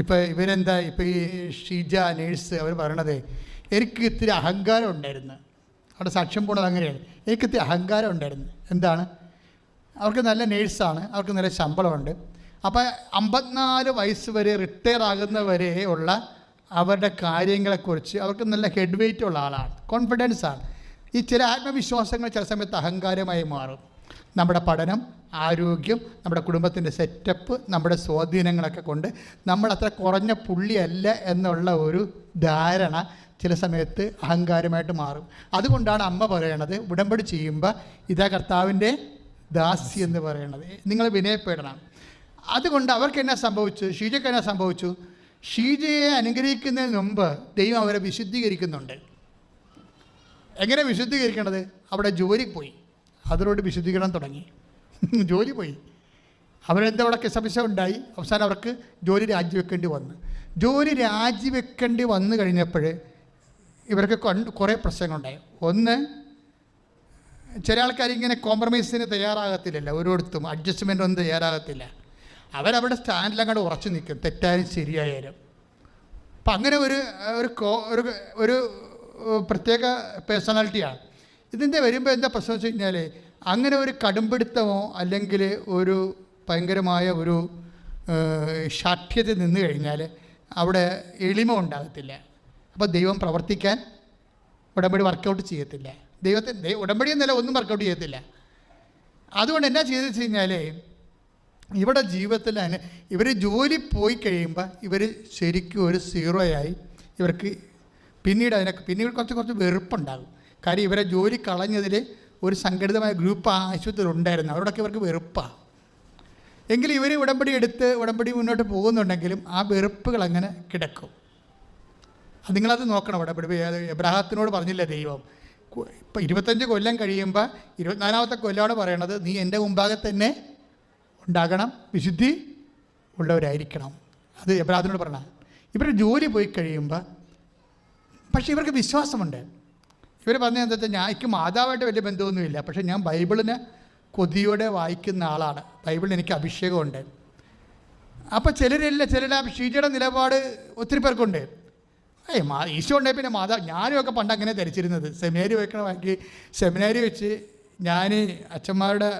ഇപ്പം ഇവരെന്താ ഇപ്പം ഈ ഷീജ നേഴ്സ് അവർ പറയണത് എനിക്ക് ഇത്തിരി അഹങ്കാരം ഉണ്ടായിരുന്നു. അവിടെ സാക്ഷ്യം പോണത് അങ്ങനെയാണ്. എനിക്ക് ഇത്തിരി അഹങ്കാരം ഉണ്ടായിരുന്നു. എന്താണ്? അവർക്ക് നല്ല നേഴ്സാണ് അവർക്ക് നല്ല ശമ്പളമുണ്ട്. അപ്പോൾ അമ്പത്തിനാല് വയസ്സ് വരെ റിട്ടയർ ആകുന്നവരെ ഉള്ള അവരുടെ കാര്യങ്ങളെക്കുറിച്ച് അവർക്ക് നല്ല ഹെഡ് വെയിറ്റ് ഉള്ള ആളാണ് കോൺഫിഡൻസാണ് ഈ ചില ആത്മവിശ്വാസങ്ങൾ ചില സമയത്ത് അഹങ്കാരമായി മാറും. നമ്മുടെ പഠനം ആരോഗ്യം നമ്മുടെ കുടുംബത്തിന്റെ സെറ്റപ്പ് നമ്മുടെ സ്വാധീനങ്ങളൊക്കെ കൊണ്ട് നമ്മളത്ര കുറഞ്ഞ പുള്ളിയല്ല എന്നുള്ള ഒരു ധാരണ ചില സമയത്ത് അഹങ്കാരമായിട്ട് മാറും. അതുകൊണ്ടാണ് അമ്മ പറയണത് ഉടമ്പടി ചെയ്യുമ്പോൾ ഇതാ കർത്താവിന്റെ ദാസി എന്ന് പറയണത്. നിങ്ങൾ വിനയപ്പെടണം. അതുകൊണ്ട് അവർക്ക് എന്നാ സംഭവിച്ചു? ഷീജയ്ക്ക് എന്നാ സംഭവിച്ചു? ഷീജയെ അനുഗ്രഹിക്കുന്നതിന് മുമ്പ് ദൈവം അവരെ വിശുദ്ധീകരിക്കുന്നുണ്ട്. എങ്ങനെ വിശുദ്ധീകരിക്കേണ്ടത് അവിടെ ജോലി പോയി. അതിനോട് വിശുദ്ധീകരണം തുടങ്ങി. ജോലി പോയി. അവരെന്താ അവിടെ ഉണ്ടായി. അവസാനം അവർക്ക് ജോലി രാജിവെക്കേണ്ടി വന്നു. ജോലി രാജിവെക്കേണ്ടി വന്നു കഴിഞ്ഞപ്പോൾ ഇവർക്ക് കുറേ പ്രശ്നങ്ങളുണ്ടായി. ഒന്ന് ചില ആൾക്കാർ ഇങ്ങനെ കോംപ്രമൈസിന് തയ്യാറാകത്തില്ലല്ലോ. ഓരോരുത്തും അഡ്ജസ്റ്റ്മെന്റ് ഒന്നും തയ്യാറാകത്തില്ല. അവരവിടെ സ്റ്റാൻഡിലങ്ങോട്ട് ഉറച്ചു നിൽക്കും. തെറ്റായാലും ശരിയായാലും. അപ്പം അങ്ങനെ ഒരു ഒരു കോ ഒരു ഒരു പ്രത്യേക പേഴ്സണാലിറ്റിയാണ് ഇതിന്റെ വരുമ്പോൾ എന്താ പ്രശ്നം വെച്ച് കഴിഞ്ഞാൽ അങ്ങനെ ഒരു കടുംപിടുത്തമോ അല്ലെങ്കിൽ ഒരു ഭയങ്കരമായ ഒരു ഷാഠ്യത നിന്ന് കഴിഞ്ഞാൽ അവിടെ എളിമ ഉണ്ടാകത്തില്ല. അപ്പോൾ ദൈവം പ്രവർത്തിക്കാൻ ഉടമ്പടി വർക്കൗട്ട് ചെയ്യത്തില്ല. ദൈവത്തെ ഉടമ്പടി എന്നല്ല ഒന്നും വർക്കൗട്ട് ചെയ്യത്തില്ല. അതുകൊണ്ട് എന്നാ ചെയ്തെന്ന് വെച്ച് കഴിഞ്ഞാൽ ഇവിടെ ജീവിതത്തിൽ തന്നെ ഇവർ ജോലി പോയി കഴിയുമ്പോൾ ഇവർ ശരിക്കും ഒരു സീറോയായി ഇവർക്ക് പിന്നീട് അതിനൊക്കെ പിന്നീട് കുറച്ച് കുറച്ച് വെറുപ്പുണ്ടാകും. കാര്യം ഇവരെ ജോലി കളഞ്ഞതിൽ ഒരു സംഘടിതമായ ഗ്രൂപ്പ് ആ ആശുപത്രിയിൽ ഉണ്ടായിരുന്നു. അവരോടൊക്കെ ഇവർക്ക് വെറുപ്പാണ് എങ്കിലും ഇവർ ഉടമ്പടി എടുത്ത് ഉടമ്പടി മുന്നോട്ട് പോകുന്നുണ്ടെങ്കിലും ആ വെറുപ്പുകൾ അങ്ങനെ കിടക്കും. അത് നിങ്ങളത് നോക്കണം ഉടമ്പടി. എബ്രാഹത്തിനോട് പറഞ്ഞില്ല ദൈവം? ഇപ്പം ഇരുപത്തഞ്ച് കൊല്ലം കഴിയുമ്പോൾ ഇരുപത്തിനാലാമത്തെ കൊല്ലമാണ് പറയണത്. നീ എന്റെ മുമ്പാകെ തന്നെ ഉണ്ടാകണം. വിശുദ്ധി ഉള്ളവരായിരിക്കണം. അത് എബ്രാഹത്തിനോട് പറഞ്ഞ ഇവരുടെ ജോലി പോയി കഴിയുമ്പോൾ പക്ഷേ ഇവർക്ക് വിശ്വാസമുണ്ട്. ഇവർ പറഞ്ഞത് എന്താ വെച്ചാൽ ഞാൻ എനിക്ക് മാതാവായിട്ട് വലിയ ബന്ധമൊന്നുമില്ല പക്ഷേ ഞാൻ ബൈബിളിനെ കൊതിയോടെ വായിക്കുന്ന ആളാണ്. ബൈബിളിന് എനിക്ക് അഭിഷേകമുണ്ട്. അപ്പോൾ ചിലരില്ല ചിലരുടെ ഷീജയുടെ നിലപാട് ഒത്തിരി പേർക്കുണ്ട്. ഏയ് മാ ഈശോ ഉണ്ടെങ്കിൽ പിന്നെ മാതാ ഞാനും ഒക്കെ പണ്ട് അങ്ങനെ ധരിച്ചിരുന്നത്. സെമിനാരി വെക്കണമാക്കി സെമിനാരി വെച്ച് ഞാൻ അച്ഛന്മാരുടെ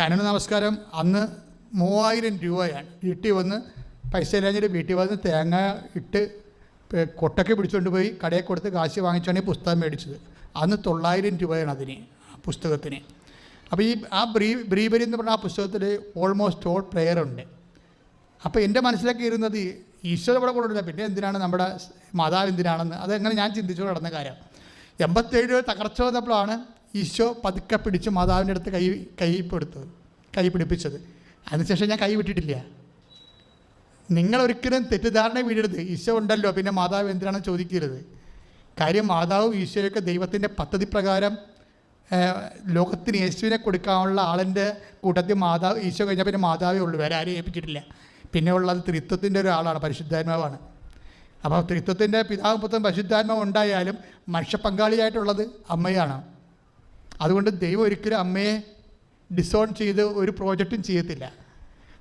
കനന നമസ്കാരം അന്ന് മൂവായിരം രൂപയാണ്. വീട്ടിൽ വന്ന് പൈസ ഇല്ലാഞ്ഞിട്ട് വീട്ടിൽ വന്ന് തേങ്ങ ഇട്ട് കൊട്ടൊക്കെ പിടിച്ചുകൊണ്ട് പോയി കടയിൽ കൊടുത്ത് കാശ് വാങ്ങിച്ചാണ് ഈ പുസ്തകം മേടിച്ചത്. അന്ന് തൊള്ളായിരം രൂപയാണ് അതിന് പുസ്തകത്തിന്. അപ്പോൾ ഈ ആ ബ്രീ ബ്രീബരി എന്ന് പറഞ്ഞ ആ പുസ്തകത്തിൽ ഓൾമോസ്റ്റ് ഓൾ പ്രെയർ ഉണ്ട്. അപ്പോൾ എന്റെ മനസ്സിലേക്ക് ഇരുന്നത് ഈശ്വര ഇവിടെ കൊണ്ടുവരില്ല പിന്നെ എന്തിനാണ് നമ്മുടെ മാതാവ് എന്തിനാണെന്ന്? അതെങ്ങനെ ഞാൻ ചിന്തിച്ചു നടന്ന കാര്യം. എൺപത്തേഴ് തകർച്ച വന്നപ്പോഴാണ് ഈശോ പതുക്കെ പിടിച്ച് മാതാവിന്റെ അടുത്ത് കൈ കൈ കൊടുത്തത് കൈ പിടിപ്പിച്ചത്. അതിനുശേഷം ഞാൻ കൈ വിട്ടിട്ടില്ല. നിങ്ങളൊരിക്കലും തെറ്റിദ്ധാരണ വീഴരുത് ഈശോ ഉണ്ടല്ലോ. പിന്നെ മാതാവ് എന്തിനാണ് ചോദിക്കരുത്? കാര്യം മാതാവും ഈശോയൊക്കെ ദൈവത്തിന്റെ പദ്ധതി പ്രകാരം ലോകത്തിന് യേശുവിനെ കൊടുക്കാനുള്ള ആളിന്റെ കൂട്ടത്തിൽ മാതാവ് ഈശോ കഴിഞ്ഞാൽ പിന്നെ മാതാവേ ഉള്ളൂ. വേറെ ആരെയും ഏൽപ്പിച്ചിട്ടില്ല. പിന്നെ ഉള്ളത് ത്രിത്വത്തിന്റെ ഒരാളാണ് പരിശുദ്ധാത്മാവാണ്. അപ്പോൾ ത്രിത്വത്തിന്റെ പിതാവ് പുത്രൻ പരിശുദ്ധാത്മാവ് ഉണ്ടായാലും മനുഷ്യ പങ്കാളിയായിട്ടുള്ളത് അമ്മയാണ്. അതുകൊണ്ട് ദൈവം ഒരിക്കലും അമ്മയെ ഡിസോൺ ചെയ്ത് ഒരു പ്രോജക്റ്റും ചെയ്യത്തില്ല.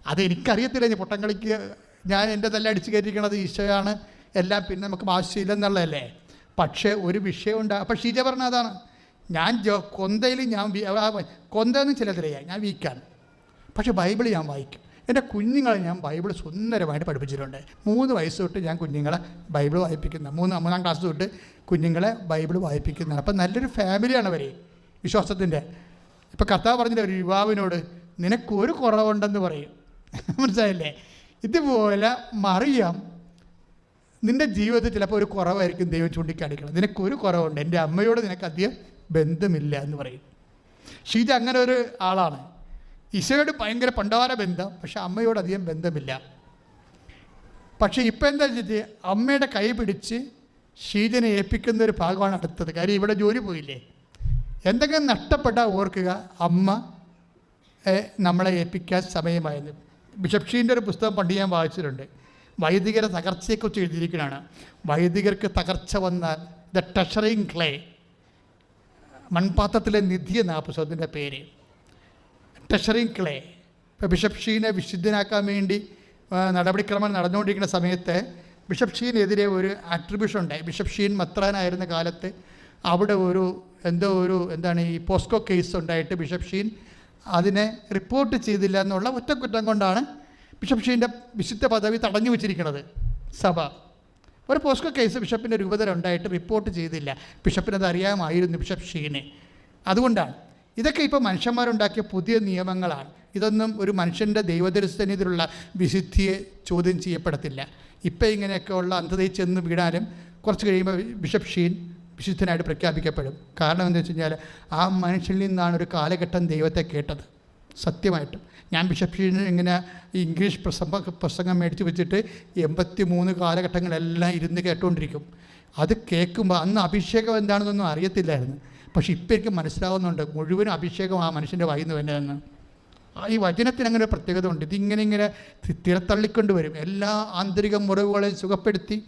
അതെനിക്കറിയത്തില്ല. ഞാൻ പൊട്ടങ്കളിക്ക് ഞാൻ എന്റെ തന്നെ അടിച്ചു കയറ്റിക്കണത് ഈശോയാണ്. എല്ലാം പിന്നെ നമുക്ക് ആവശ്യമില്ലെന്നുള്ളതല്ലേ പക്ഷേ ഒരു വിഷയമുണ്ട് അപ്പം ഷീജ പറഞ്ഞ അതാണ്. ഞാൻ കൊന്തയിൽ ഞാൻ കൊന്തയെന്ന് ചിലതിലെയാ ഞാൻ. വീക്കാണ്. പക്ഷേ ബൈബിൾ ഞാൻ വായിക്കും. എന്റെ കുഞ്ഞുങ്ങളെ ഞാൻ ബൈബിൾ സുന്ദരമായിട്ട് പഠിപ്പിച്ചിട്ടുണ്ട്. മൂന്ന് വയസ്സ് തൊട്ട് ഞാൻ കുഞ്ഞുങ്ങളെ ബൈബിൾ വായിപ്പിക്കുന്ന മൂന്ന് മൂന്നാം ക്ലാസ് തൊട്ട് കുഞ്ഞുങ്ങളെ ബൈബിൾ വായിപ്പിക്കുന്നതാണ്. അപ്പം നല്ലൊരു ഫാമിലിയാണ് അവർ വിശ്വാസത്തിന്റെ. ഇപ്പോൾ കർത്താവ് പറഞ്ഞില്ല ഒരു യുവാവിനോട് നിനക്കൊരു കുറവുണ്ടെന്ന് പറയും. മനസ്സിലായില്ലേ? ഇതുപോലെ മറിയാം നിന്റെ ജീവിതത്തിൽ ചിലപ്പോൾ ഒരു കുറവായിരിക്കും ദൈവം ചൂണ്ടിക്കാണിക്കണം. നിനക്കൊരു കുറവുണ്ട്. എന്റെ അമ്മയോട് നിനക്ക് അധികം ബന്ധമില്ല എന്ന് പറയും. ഷീജ അങ്ങനെ ഒരു ആളാണ്. ഈശോയോട് ഭയങ്കര പണ്ടാര ബന്ധം പക്ഷെ അമ്മയോട് അധികം ബന്ധമില്ല. പക്ഷേ ഇപ്പം എന്താ വെച്ചിട്ട് അമ്മയുടെ കൈ പിടിച്ച് ഷീജനെ ഏൽപ്പിക്കുന്ന ഒരു ഭാഗമാണ് അടുത്തത്. കാര്യം ഇവിടെ ജോലി പോയില്ലേ? എന്തെങ്കിലും നഷ്ടപ്പെട്ടാൽ ഓർക്കുക അമ്മ നമ്മളെ ഏൽപ്പിക്കാൻ സമയമായെന്ന് ബിഷപ്പ് ഷീന്റെ ഒരു പുസ്തകം പണ്ട് ഞാൻ വായിച്ചിട്ടുണ്ട്. വൈദികരെ തകർച്ചയെക്കുറിച്ച് എഴുതിയിരിക്കുന്നതാണ് വൈദികർക്ക് തകർച്ച വന്നാൽ ദ ടഷറിങ് ക്ലേ മൺപാത്രത്തിലെ നിധി എന്ന ആ പുസ്തകത്തിന്റെ പേര്. ടഷറിങ് ക്ലേ ഇപ്പോൾ ബിഷപ്പ് ഷീനെ വിശുദ്ധനാക്കാൻ വേണ്ടി നടപടിക്രമം നടന്നുകൊണ്ടിരിക്കുന്ന സമയത്ത് ബിഷപ്പ് ഷീനെതിരെ ഒരു ആട്രിബ്യൂഷൻ ഉണ്ടായി ബിഷപ്പ് ഷീൻ മത്രാനായിരുന്ന കാലത്ത് അവിടെ ഒരു എന്തോ ഒരു എന്താണ് ഈ പോസ്കോ കേസ് ഉണ്ടായിട്ട് ബിഷപ്പ് ഷീൻ അതിനെ റിപ്പോർട്ട് ചെയ്തില്ല എന്നുള്ള ഒറ്റക്കുറ്റം കൊണ്ടാണ് ബിഷപ്പ് ഷീന്റെ വിശുദ്ധ പദവി തടഞ്ഞു വെച്ചിരിക്കുന്നത് സഭ. ഒരു പോസ്കോ കേസ് ബിഷപ്പിന്റെ രൂപതയിലുണ്ടായിട്ട് റിപ്പോർട്ട് ചെയ്തില്ല. ബിഷപ്പിനത് അറിയാമായിരുന്നു ബിഷപ്പ് ഷീനെ. അതുകൊണ്ടാണ്. ഇതൊക്കെ ഇപ്പോൾ മനുഷ്യന്മാരുണ്ടാക്കിയ പുതിയ നിയമങ്ങളാണ്. ഇതൊന്നും ഒരു മനുഷ്യന്റെ ദൈവദർശനത്തിലുള്ള വിശുദ്ധിയെ ചോദ്യം ചെയ്യപ്പെടത്തില്ല. ഇപ്പം ഇങ്ങനെയൊക്കെയുള്ള അന്ധതയിൽ ചെന്ന് വീണാലും കുറച്ച് കഴിയുമ്പോൾ ബിഷപ്പ് ഷീൻ വിശുദ്ധനായിട്ട് പ്രഖ്യാപിക്കപ്പെടും. കാരണം എന്താ വെച്ച് കഴിഞ്ഞാൽ ആ മനുഷ്യനിൽ നിന്നാണ് ഒരു കാലഘട്ടം ദൈവത്തെ കേട്ടത്. സത്യമായിട്ടും. ഞാൻ ബിഷപ്പ് ഇങ്ങനെ ഇംഗ്ലീഷ് പ്രസംഗ പ്രസംഗം മേടിച്ച് വെച്ചിട്ട് എൺപത്തി മൂന്ന് കാലഘട്ടങ്ങളെല്ലാം ഇരുന്ന് കേട്ടുകൊണ്ടിരിക്കും അത് കേൾക്കുമ്പോൾ അന്ന് അഭിഷേകം എന്താണെന്നൊന്നും അറിയത്തില്ലായിരുന്നു. പക്ഷെ ഇപ്പം എനിക്ക് മനസ്സിലാവുന്നുണ്ട് മുഴുവനും അഭിഷേകം ആ മനുഷ്യന്റെ വായിന്ന് ആ ഈ വചനത്തിന് അങ്ങനെ ഒരു പ്രത്യേകത ഉണ്ട്. ഇതിങ്ങനെ ഇങ്ങനെ തിരത്തള്ളിക്കൊണ്ട് വരും. എല്ലാ ആന്തരിക മുറിവുകളെയും സുഖപ്പെടുത്തി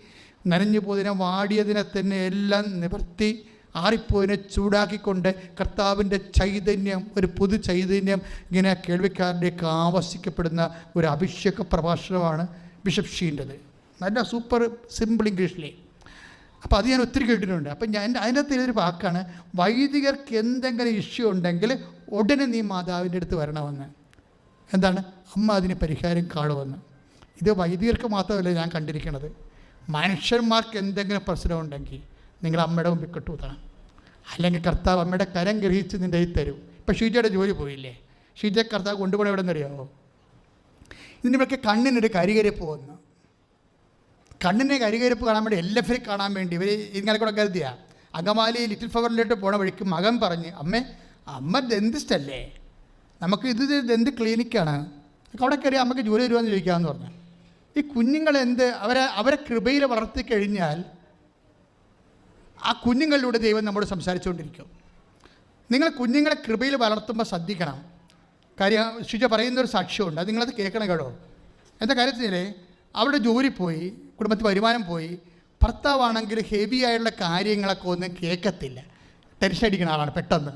നനഞ്ഞു പോയതിനെ വാടിയതിനെ തന്നെ എല്ലാം നിവർത്തി ആറിപ്പോയതിനെ ചൂടാക്കിക്കൊണ്ട് കർത്താവിന്റെ ചൈതന്യം ഒരു പുതു ചൈതന്യം ഇങ്ങനെ കേൾവിക്കാരിലേക്ക് ആവശ്യപ്പെടുന്ന ഒരു അഭിഷേക പ്രഭാഷണമാണ് ബിഷപ്പ് ഷീന്റെത് നല്ല സൂപ്പർ സിമ്പിൾ ഇംഗ്ലീഷിലേ. അപ്പോൾ അത് ഞാൻ ഒത്തിരി കേട്ടിട്ടുണ്ട്. അപ്പം ഞാൻ അതിനകത്ത് ഒരു വാക്കാണ് വൈദികർക്ക് എന്തെങ്കിലും ഇഷ്യൂ ഉണ്ടെങ്കിൽ ഉടനെ നീ മാതാവിന്റെ അടുത്ത് വരണമെന്ന്. എന്താണ്? അമ്മ അതിന് പരിഹാരം കാണുമെന്ന്. ഇത് വൈദികർക്ക് മാത്രമല്ല ഞാൻ കണ്ടിരിക്കുന്നത് മനുഷ്യന്മാർക്ക് എന്തെങ്കിലും പ്രശ്നമുണ്ടെങ്കിൽ നിങ്ങൾ അമ്മയുടെ മുമ്പിൽ കെട്ടുകൂത്തണം. അല്ലെങ്കിൽ കർത്താവ് അമ്മയുടെ കരം ഗ്രഹിച്ച് നിന്റെ കയ്യിൽ തരും. ഇപ്പം ഷീജയുടെ ജോലി പോയില്ലേ? ഷീജയെ കർത്താവ് കൊണ്ടുപോകണം എവിടെ നിന്നറിയാമോ ഇതിനിവർക്ക് കണ്ണിനൊരു കരികരിപ്പ് വന്നു. കണ്ണിനെ കരികരിപ്പ് കാണാൻ വേണ്ടി എല്ലാവരും കാണാൻ വേണ്ടി ഇവർ ഇങ്ങനെ കൂടെ കരുതിയ. അങ്കമാലി ലിറ്റിൽ ഫവറിലോട്ട് പോണ വഴിക്ക് മകൻ പറഞ്ഞ് അമ്മേ അമ്മ ഡെന്തിസ്റ്റല്ലേ നമുക്ക് ഇത് ദന്ത് ക്ലിനിക്കാണ്? അവിടെ കയറി അമ്മയ്ക്ക് ജോലി തരുമെന്ന് ചോദിക്കാമെന്ന് പറഞ്ഞു. ഈ കുഞ്ഞുങ്ങൾ എന്ത് അവരെ അവരെ കൃപയിൽ വളർത്തി കഴിഞ്ഞാൽ ആ കുഞ്ഞുങ്ങളിലൂടെ ദൈവം നമ്മോട് സംസാരിച്ചുകൊണ്ടിരിക്കും. നിങ്ങൾ കുഞ്ഞുങ്ങളെ കൃപയിൽ വളർത്തുമ്പോൾ ശ്രദ്ധിക്കണം. കാര്യം ശുച പറയുന്ന ഒരു സാക്ഷ്യമുണ്ട്. അത് നിങ്ങളത് കേൾക്കണം കേട്ടോ. എന്താ കാര്യത്തിൽ അവരുടെ ജോലി പോയി കുടുംബത്തിൽ വരുമാനം പോയി. ഭർത്താവാണെങ്കിൽ ഹെവി ആയുള്ള കാര്യങ്ങളൊക്കെ ഒന്നും കേൾക്കത്തില്ല. ടെൻഷൻ അടിക്കുന്ന ആളാണ് പെട്ടെന്ന്.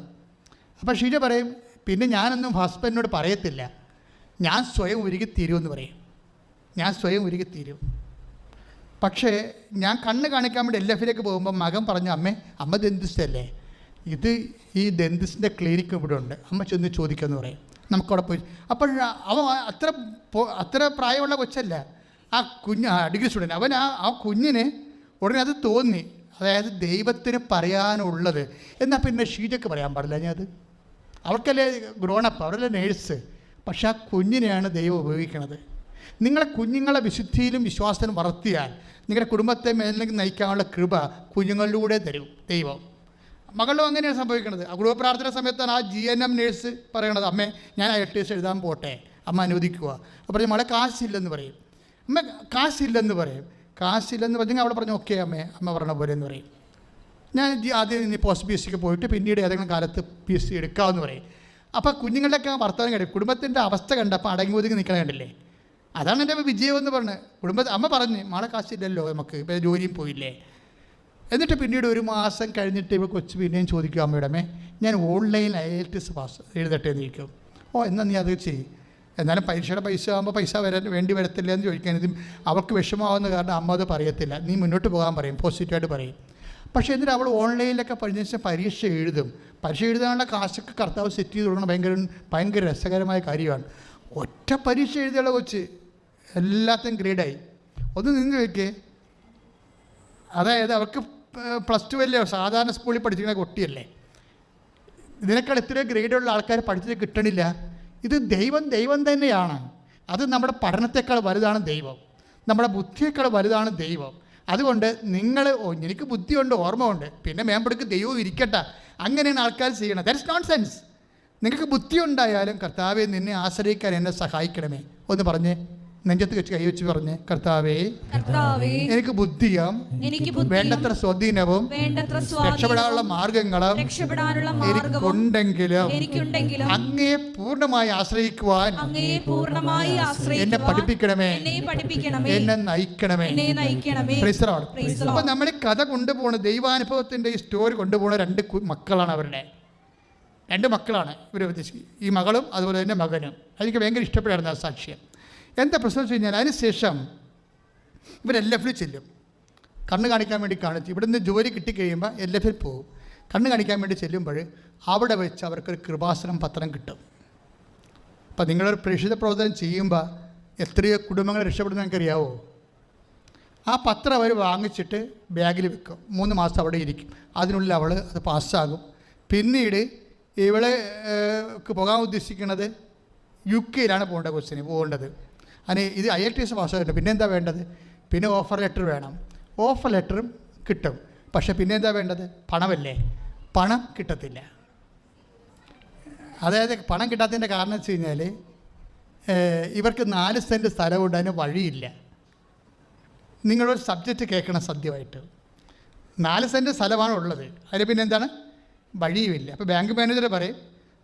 അപ്പോൾ ഷീജ പറയും പിന്നെ ഞാനൊന്നും ഹസ്ബൻഡിനോട് പറയത്തില്ല. ഞാൻ സ്വയം ഒരുക്കി തീരുമെന്ന് പറയും. ഞാൻ സ്വയം ഒരുക്കി തീരും. പക്ഷേ ഞാൻ കണ്ണ് കാണിക്കാൻ വേണ്ടി എൽ എഫിലേക്ക് പോകുമ്പോൾ മകൻ പറഞ്ഞു അമ്മേ അമ്മ ദന്തിസ്റ്റ് അല്ലേ ഇത് ഈ ദന്തിസ്റ്റിന്റെ ക്ലിനിക്ക് ഇവിടെ ഉണ്ട്. അമ്മ ചെന്ന് ചോദിക്കുമെന്ന് പറയും. നമുക്കവിടെ പോയി. അപ്പോൾ അവൻ അത്ര അത്ര പ്രായമുള്ള കൊച്ചല്ല. ആ കുഞ്ഞ് ഡിഗ്രി സ്റ്റുഡന്റ് അവൻ ആ ആ കുഞ്ഞിന് ഉടനെ അത് തോന്നി. അതായത് ദൈവത്തിന് പറയാനുള്ളത്. എന്നാൽ പിന്നെ ഷീജയ്ക്ക് പറയാൻ പാടില്ല ഞാൻ അത്? അവർക്കല്ലേ ഗ്രോണപ്പ് അവരല്ലേ നേഴ്സ് പക്ഷേ ആ കുഞ്ഞിനെയാണ് ദൈവം ഉപയോഗിക്കുന്നത് നിങ്ങളെ കുഞ്ഞുങ്ങളെ വിശുദ്ധിയിലും വിശ്വാസത്തിലും വളർത്തിയാൽ നിങ്ങളുടെ കുടുംബത്തെ മേലേക്ക് നയിക്കാനുള്ള കൃപ കുഞ്ഞുങ്ങളിലൂടെ തരും ദൈവം. മകളും അങ്ങനെയാണ് സംഭവിക്കുന്നത് ആ കുടുംബ പ്രാർത്ഥന സമയത്താണ് ആ ജി എൻ എം നേഴ്സ് പറയണത് അമ്മേ ഞാൻ ഐ ടി എഴുതാൻ പോട്ടെ. അമ്മ അനുവദിക്കുക. അപ്പോൾ മകളെ കാശില്ലെന്ന് പറയും. അമ്മ കാശില്ലെന്ന് പറയും. കാശില്ലെന്ന് പറഞ്ഞെങ്കിൽ അവിടെ പറഞ്ഞു ഓക്കെ അമ്മേ. അമ്മ പറഞ്ഞ പോലെ എന്ന് പറയും. ഞാൻ ആദ്യം ഇനി പോസ്റ്റ് പി എസ് സിക്ക് പോയിട്ട് പിന്നീട് ഏതെങ്കിലും കാലത്ത് പി എസ് സി എടുക്കാമെന്ന് പറയും. അപ്പോൾ കുഞ്ഞുങ്ങളുടെയൊക്കെ ആ വർത്തമാനം കണ്ടു കുടുംബത്തിന്റെ അവസ്ഥ കണ്ടപ്പോൾ അടങ്ങി ഒതുങ്ങി നിൽക്കണ കണ്ടില്ലേ? അതാണ് എന്റെ വിജയം എന്ന് പറഞ്ഞത് കുടുംബ അമ്മ പറഞ്ഞ് മാളെ കാശില്ലല്ലോ നമുക്ക് ഇപ്പം ജോലിയും പോയില്ലേ? എന്നിട്ട് പിന്നീട് ഒരു മാസം കഴിഞ്ഞിട്ട് ഇപ്പോൾ കൊച്ചു പിന്നെയും ചോദിക്കും അമ്മയുടെ അമ്മേ ഞാൻ online I L T S pass എഴുതട്ടെ എന്ന് ചോദിക്കും. ഓ എന്നാൽ നീ അത് ചെയ്യും എന്നാലും പരീക്ഷയുടെ പൈസ ആകുമ്പോൾ പൈസ വരാൻ വേണ്ടി വരത്തില്ല എന്ന് ചോദിക്കാൻ ഇതും അവൾക്ക് വിഷമാവുന്ന കാരണം അമ്മ അത് പറയത്തില്ല. നീ മുന്നോട്ട് പോകാൻ പറയും പോസിറ്റീവായിട്ട് പറയും. പക്ഷേ എന്നിട്ട് അവൾ ഓൺലൈനിലൊക്കെ പഠിച്ച പരീക്ഷ എഴുതും. പരീക്ഷ എഴുതാനുള്ള കാശൊക്കെ കർത്താവ് സെറ്റ് ചെയ്ത് കൊടുക്കണം. ഭയങ്കര ഭയങ്കര രസകരമായ കാര്യമാണ്. ഒറ്റ പരീക്ഷ എഴുതിയുള്ള കൊച്ച്. എല്ലാത്തിനും ഗ്രേഡായി. ഒന്ന് നിന്ന് വയ്ക്കേ അതായത് അവർക്ക് പ്ലസ് ടു അല്ലേ സാധാരണ സ്കൂളിൽ പഠിച്ചിരിക്കുന്ന കുട്ടിയല്ലേ. ഇതിനേക്കാൾ ഇത്രയും ഗ്രേഡുള്ള ആൾക്കാർ പഠിച്ചത് കിട്ടണില്ല. ഇത് ദൈവം ദൈവം തന്നെയാണ്. അത് നമ്മുടെ പഠനത്തെക്കാൾ വലുതാണ് ദൈവം. നമ്മുടെ ബുദ്ധിയേക്കാൾ വലുതാണ് ദൈവം. അതുകൊണ്ട് നിങ്ങൾ എനിക്ക് ബുദ്ധിയുണ്ട് ഓർമ്മയുണ്ട്. പിന്നെ മേമ്പടുക്ക് ദൈവം ഇരിക്കട്ടെ. അങ്ങനെയാണ് ആൾക്കാർ ചെയ്യണത്. ദാറ്റ്സ് നോൺ സെൻസ് നിങ്ങൾക്ക് ബുദ്ധി ഉണ്ടായാലും കർത്താവെ നിന്നെ ആശ്രയിക്കാൻ എന്നെ സഹായിക്കണമേ. ഒന്ന് പറഞ്ഞേ. നെഞ്ചത്ത് വെച്ച് കൈവച്ച് പറഞ്ഞ് കർത്താവേ കർത്താവേ എനിക്ക് ബുദ്ധിയും വേണ്ടത്ര സ്വാധീനവും വേണ്ടത്ര രക്ഷപ്പെടാനുള്ള മാർഗങ്ങളും എനിക്കുണ്ടെങ്കിലും എനിക്കുണ്ടെങ്കിലും അങ്ങയെ പൂർണമായി ആശ്രയിക്കുവാൻ അങ്ങയെ പൂർണമായി എന്നെ പഠിപ്പിക്കണമേ. എന്നെ പഠിപ്പിക്കണമേ. എന്നെ നയിക്കണമേ. അപ്പൊ നമ്മൾ ഈ കഥ കൊണ്ടുപോകുന്ന ദൈവാനുഭവത്തിന്റെ ഈ സ്റ്റോറി കൊണ്ടുപോകുന്ന രണ്ട് മക്കളാണ് അവരുടെ. രണ്ട് മക്കളാണ് ഇവർ ഉദ്ദേശിക്കുന്നത് ഈ മകളും അതുപോലെ തന്നെ മകനും. എനിക്ക് ഭയങ്കര ഇഷ്ടപ്പെടായിരുന്നു ആ സാക്ഷ്യം. എന്താ പ്രശ്നം വെച്ച് കഴിഞ്ഞാൽ അതിന് ശേഷം ഇവർ എൽ എഫിൽ ചെല്ലും. കണ്ണ് കാണിക്കാൻ വേണ്ടി കാണിച്ചു ഇവിടുന്ന് ജോലി കിട്ടിക്കഴിയുമ്പോൾ എൽ എഫിൽ പോകും. കണ്ണ് കാണിക്കാൻ വേണ്ടി ചെല്ലുമ്പോൾ അവിടെ വെച്ച് അവർക്കൊരു കൃപാസനം പത്രം കിട്ടും. അപ്പം നിങ്ങളൊരു പ്രേക്ഷിത പ്രവർത്തനം ചെയ്യുമ്പോൾ എത്രയോ കുടുംബങ്ങൾ രക്ഷപ്പെടുന്ന നിങ്ങൾക്കറിയാവോ? ആ പത്രം അവർ വാങ്ങിച്ചിട്ട് ബാഗിൽ വെക്കും. മൂന്ന് മാസം അവിടെ ഇരിക്കും. അതിനുള്ളിൽ അവൾ അത് പാസ്സാകും. പിന്നീട് ഇവളെ പോകാൻ ഉദ്ദേശിക്കുന്നത് യു കെയിലാണ് പോകേണ്ട ക്വസ്റ്റിന് പോകേണ്ടത്. അതിന് ഇത് ഐ എൽ ടി എസ് പാസ്സായിട്ട് പിന്നെ എന്താ വേണ്ടത്? പിന്നെ ഓഫർ ലെറ്റർ വേണം. ഓഫർ ലെറ്ററും കിട്ടും. പക്ഷേ പിന്നെ എന്താ വേണ്ടത്? പണമല്ലേ? പണം കിട്ടത്തില്ല. അതായത് പണം കിട്ടാത്തതിന്റെ കാരണം വെച്ച് കഴിഞ്ഞാൽ ഇവർക്ക് നാല് സെന്റ് സ്ഥലമുണ്ട് അതിന് വഴിയില്ല. നിങ്ങളൊരു സബ്ജക്റ്റ് കേൾക്കണം സദ്യമായിട്ട് നാല് സെന്റ് സ്ഥലമാണ് ഉള്ളത്. അതിന് പിന്നെ എന്താണ്? വഴിയുമില്ല. അപ്പോൾ ബാങ്ക് മാനേജർ പറയും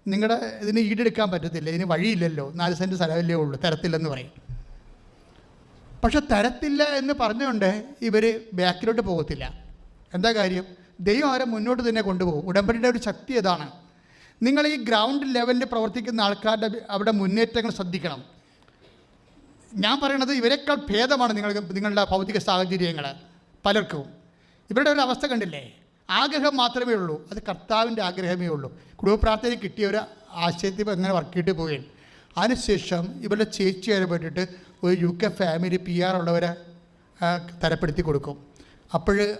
നിങ്ങളുടെ ഇതിന് ഈടെടുക്കാൻ പറ്റത്തില്ല. ഇതിന് വഴിയില്ലല്ലോ. നാല് സെന്റ് സ്ഥലമല്ലേ ഉള്ളൂ. തരത്തില്ലെന്ന് പറയും. പക്ഷെ തരത്തില്ല എന്ന് പറഞ്ഞുകൊണ്ട് ഇവർ ബാക്കിലോട്ട് പോകത്തില്ല. എന്താ കാര്യം? ദൈവം അവരെ മുന്നോട്ട് തന്നെ കൊണ്ടുപോകും. ഉടമ്പടിയുടെ ഒരു ശക്തി അതാണ് നിങ്ങൾ ഈ ഗ്രൗണ്ട് ലെവലിൽ പ്രവർത്തിക്കുന്ന ആൾക്കാരുടെ അവിടെ മുന്നേറ്റങ്ങൾ ശ്രദ്ധിക്കണം. ഞാൻ പറയണത് ഇവരെക്കാൾ ഭേദമാണ് നിങ്ങൾ നിങ്ങളുടെ ഭൗതിക സാഹചര്യങ്ങൾ പലർക്കും. ഇവരുടെ ഒരു അവസ്ഥ കണ്ടില്ലേ? ആഗ്രഹം മാത്രമേ ഉള്ളൂ. അത് കർത്താവിന്റെ ആഗ്രഹമേ ഉള്ളൂ. കുടുംബ പ്രാർത്ഥന കിട്ടിയ ഒരു ആശയത്തിൽ അങ്ങനെ വർക്ക് ചെയ്തിട്ട് പോവുകയാണ് അതിനുശേഷം ഇവരുടെ ചേച്ചി ഇടപെട്ടിട്ട് ഒരു U K family P R ഉള്ളവരെ തരപ്പെടുത്തി കൊടുക്കും. അപ്പോൾ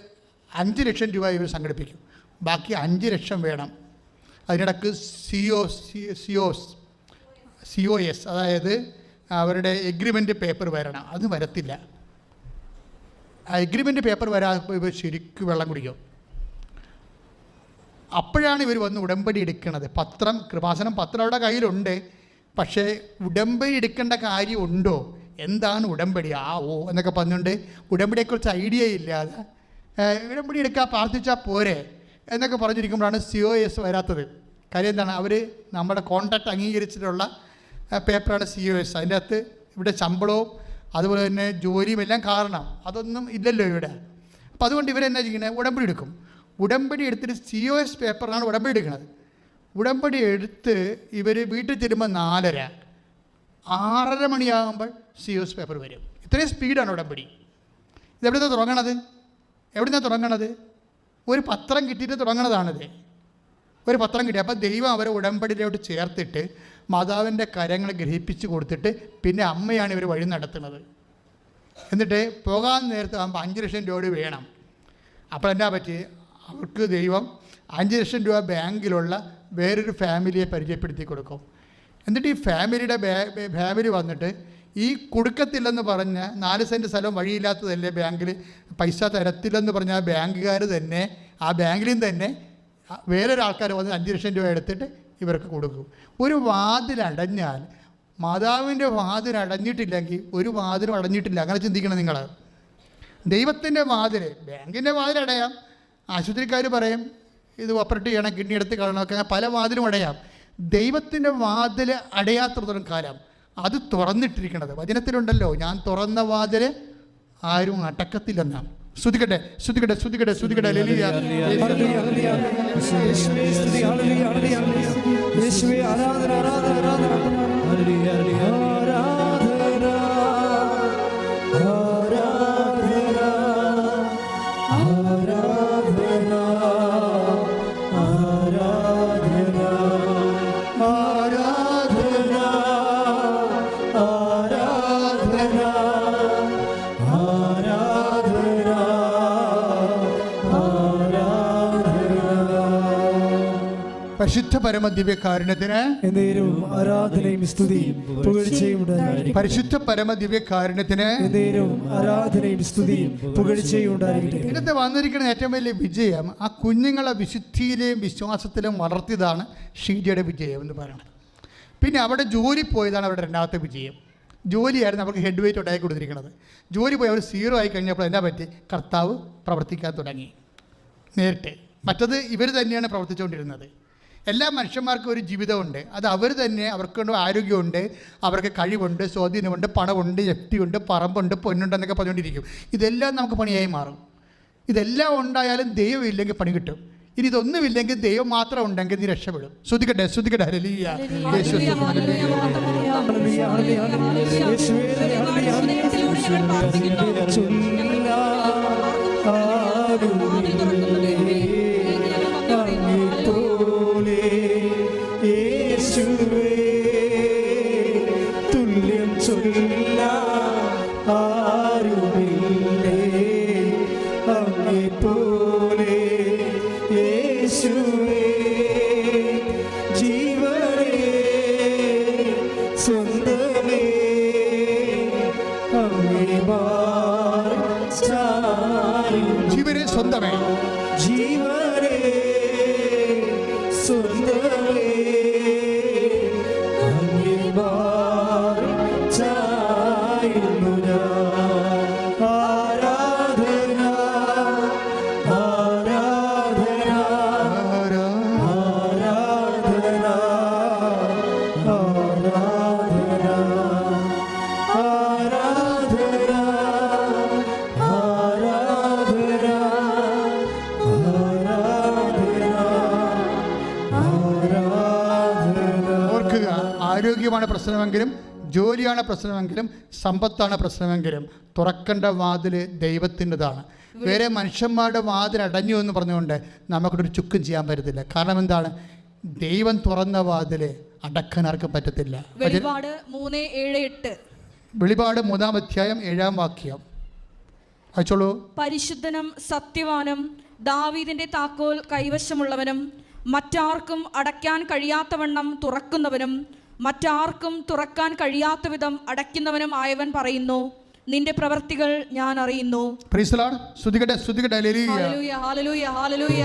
അഞ്ച് ലക്ഷം രൂപ ഇവർ സംഘടിപ്പിക്കും. ബാക്കി അഞ്ച് ലക്ഷം വേണം. അതിനിടക്ക് സി ഒ സി ഒസ് സി ഒ എസ് അതായത് അവരുടെ എഗ്രിമെന്റ് പേപ്പർ വരണം. അത് വരത്തില്ല. ആ എഗ്രിമെന്റ് പേപ്പർ വരാതെ ഇവർ ശരിക്കും വെള്ളം കുടിക്കും. അപ്പോഴാണ് ഇവർ വന്ന് ഉടമ്പടി എടുക്കുന്നത് പത്രം കൃപാസനം പത്രം അവരുടെ കയ്യിലുണ്ട്. പക്ഷേ ഉടമ്പടി എടുക്കേണ്ട കാര്യമുണ്ടോ എന്താണ് ഉടമ്പടി? ആ ഓ എന്നൊക്കെ പറഞ്ഞുകൊണ്ട് ഉടമ്പടിയെക്കുറിച്ച് ഐഡിയ ഇല്ലാതെ ഉടമ്പടി എടുക്കാൻ പ്രാർത്ഥിച്ചാൽ പോരെ എന്നൊക്കെ പറഞ്ഞിരിക്കുമ്പോഴാണ് സി ഒ എസ് വരാത്തത്. കാര്യം എന്താണ്? അവർ നമ്മുടെ കോൺട്രാക്ട് അംഗീകരിച്ചിട്ടുള്ള പേപ്പറാണ് സി ഒ എസ് അതിന്റെ അകത്ത് ഇവിടെ ശമ്പളവും അതുപോലെ തന്നെ ജോലിയും എല്ലാം കാരണം. അതൊന്നും ഇല്ലല്ലോ ഇവിടെ. അപ്പോൾ അതുകൊണ്ട് ഇവരെന്നാ ചെയ്യുന്നത് ഉടമ്പടി എടുക്കും. ഉടമ്പടി എടുത്തിട്ട് സി ഒ എസ് പേപ്പറാണ് ഉടമ്പടി എടുക്കുന്നത്. ഉടമ്പടി എടുത്ത് ഇവർ വീട്ടിൽ ചെല്ലുമ്പോൾ നാലര. ആറര മണിയാകുമ്പോൾ സി യൂസ് പേപ്പർ വരും. ഇത്രയും സ്പീഡാണ് ഉടമ്പടി. ഇതെവിടുന്നാണ് തുടങ്ങണത്? എവിടുന്നാണ് തുടങ്ങണത്? ഒരു പത്രം കിട്ടിയിട്ട് തുടങ്ങണതാണിത്. ഒരു പത്രം കിട്ടി. അപ്പോൾ ദൈവം അവരെ ഉടമ്പടിയിലോട്ട് ചേർത്തിട്ട് മാതാവിന്റെ കരങ്ങൾ ഗ്രഹിപ്പിച്ച് കൊടുത്തിട്ട് പിന്നെ അമ്മയാണ് ഇവർ വഴി നടത്തുന്നത്. എന്നിട്ട് പോകാൻ നേരത്ത് ആകുമ്പോൾ അഞ്ച് ലക്ഷം രൂപ വേണം. അപ്പോൾ എന്നാ പറ്റി? അവർക്ക് ദൈവം അഞ്ച് ലക്ഷം രൂപ ബാങ്കിലുള്ള വേറൊരു ഫാമിലിയെ പരിചയപ്പെടുത്തി കൊടുക്കും. എന്നിട്ട് ഈ ഫാമിലിയുടെ ഫാമിലി വന്നിട്ട് ഈ കൊടുക്കത്തില്ലെന്ന് പറഞ്ഞ് നാല് സെന്റ് സ്ഥലം വഴിയില്ലാത്തതല്ലേ ബാങ്കിൽ പൈസ തരത്തില്ലെന്ന് പറഞ്ഞ ആ ബാങ്കുകാർ തന്നെ ആ ബാങ്കിലും തന്നെ വേറൊരാൾക്കാർ വന്ന് അഞ്ച് ലക്ഷം രൂപ എടുത്തിട്ട് ഇവർക്ക് കൊടുക്കും. ഒരു വാതിലടഞ്ഞാൽ മാതാവിന്റെ വാതിൽ അടഞ്ഞിട്ടില്ലെങ്കിൽ ഒരു വാതിലും അടഞ്ഞിട്ടില്ല. അങ്ങനെ ചിന്തിക്കണം നിങ്ങൾ. ദൈവത്തിന്റെ വാതിൽ ബാങ്കിന്റെ വാതിൽ അടയാം. ആശുപത്രിക്കാർ പറയും ഇത് ഓപ്പറേറ്റ് ചെയ്യണം കിഡ്നി എടുത്ത് കളയണമൊക്കെ അങ്ങനെ പല വാതിലും അടയാം. ദൈവത്തിന്റെ വാതിൽ അടയാത്തടത്തോളം കാലം. അത് തുറന്നിട്ടിരിക്കുന്നത് വചനത്തിലുണ്ടല്ലോ ഞാൻ തുറന്ന വാതിൽ ആരും അടക്കത്തില്ലെന്നാണ് ശ്രുതിക്കട്ടെ ശ്രുതിക്കട്ടെ ശ്രുതിക്കട്ടെ ശ്രുതിക്കട്ടെ. ആരാധന ആരാധന ആരാധന. പരിശുദ്ധ പരമ ദിവ്യകാരുണ്യത്തിന് എന്നേരവും ആരാധനയും സ്തുതിയും പുകഴ്ചയും ഉണ്ടായിരിക്കട്ടെ. പരിശുദ്ധ പരമ ദിവ്യകാരുണ്യത്തിന് എന്നേരവും ആരാധനയും സ്തുതിയും പുകഴ്ചയും ഉണ്ടായിരിക്കട്ടെ. ഇന്നത്തെ വന്നിരിക്കുന്ന ഏറ്റവും വലിയ വിജയം ആ കുഞ്ഞുങ്ങളെ വിശുദ്ധിയിലെയും വിശ്വാസത്തിലും വളർത്തിയതാണ് ഷീജയുടെ വിജയം എന്ന് പറയുന്നത്. പിന്നെ അവിടെ ജോലി പോയതാണ് അവരുടെ രണ്ടാമത്തെ വിജയം. ജോലിയായിരുന്നു അവർക്ക് ഹെഡ് വെയിറ്റ് ഉണ്ടാക്കി കൊടുത്തിരിക്കുന്നത്. ജോലി പോയി അവർ സീറോ ആയി കഴിഞ്ഞപ്പോൾ എന്നാ പറ്റി? കർത്താവ് പ്രവർത്തിക്കാൻ തുടങ്ങി. നേരിട്ട്. മറ്റത് ഇവർ തന്നെയാണ് പ്രവർത്തിച്ചുകൊണ്ടിരുന്നത്. എല്ലാ മനുഷ്യന്മാർക്കും ഒരു ജീവിതമുണ്ട് അത് അവർ തന്നെ അവർക്ക് ആരോഗ്യമുണ്ട് അവർക്ക് കഴിവുണ്ട് സ്വാധീനമുണ്ട് പണമുണ്ട് ശക്തിയുണ്ട് പറമ്പുണ്ട് പൊന്നുണ്ട് എന്നൊക്കെ പറഞ്ഞുകൊണ്ടിരിക്കും ഇതെല്ലാം നമുക്ക് പണിയായി മാറും ഇതെല്ലാം ഉണ്ടായാലും ദൈവം ഇല്ലെങ്കിൽ പണി കിട്ടും ഇനി ഇതൊന്നുമില്ലെങ്കിൽ ദൈവം മാത്രം ഉണ്ടെങ്കിൽ നീ രക്ഷപ്പെടും ശ്രുതിക്കട്ടെ ശ്രുതിക്കട്ടെ ഹല്ലേലൂയ. യേശു thank you ആരോഗ്യമാണ് പ്രശ്നമെങ്കിലും ജോലിയാണ് പ്രശ്നമെങ്കിലും സമ്പത്താണ് പ്രശ്നമെങ്കിലും തുറക്കേണ്ട വാതിൽ ദൈവത്തിന്റെതാണ്. വേറെ മനുഷ്യന്മാരുടെ വാതിൽ അടഞ്ഞു എന്ന് പറഞ്ഞുകൊണ്ട് നമുക്കൊരു ചുക്കും ചെയ്യാൻ പറ്റത്തില്ല. കാരണം എന്താണ്? ദൈവം തുറന്ന വാതിൽ അടക്കാൻ ആർക്കും പറ്റത്തില്ല. വെളിപാട് മൂന്ന് ഏഴ് വെളിപാട് മൂന്നാം അധ്യായം ഏഴാം വാക്യം. വായിച്ചോളൂ. പരിശുദ്ധനും സത്യവാനും ദാവീദിന്റെ താക്കോൽ കൈവശമുള്ളവനും മറ്റാർക്കും അടയ്ക്കാൻ കഴിയാത്തവണ്ണം തുറക്കുന്നവനും മറ്റാർക്കും തുറക്കാൻ കഴിയാത്ത വിധം അടയ്ക്കുന്നവനും ആയവൻ പറയുന്നു നിന്റെ പ്രവർത്തികൾ ഞാൻ അറിയുന്നു. ഹല്ലേലൂയ.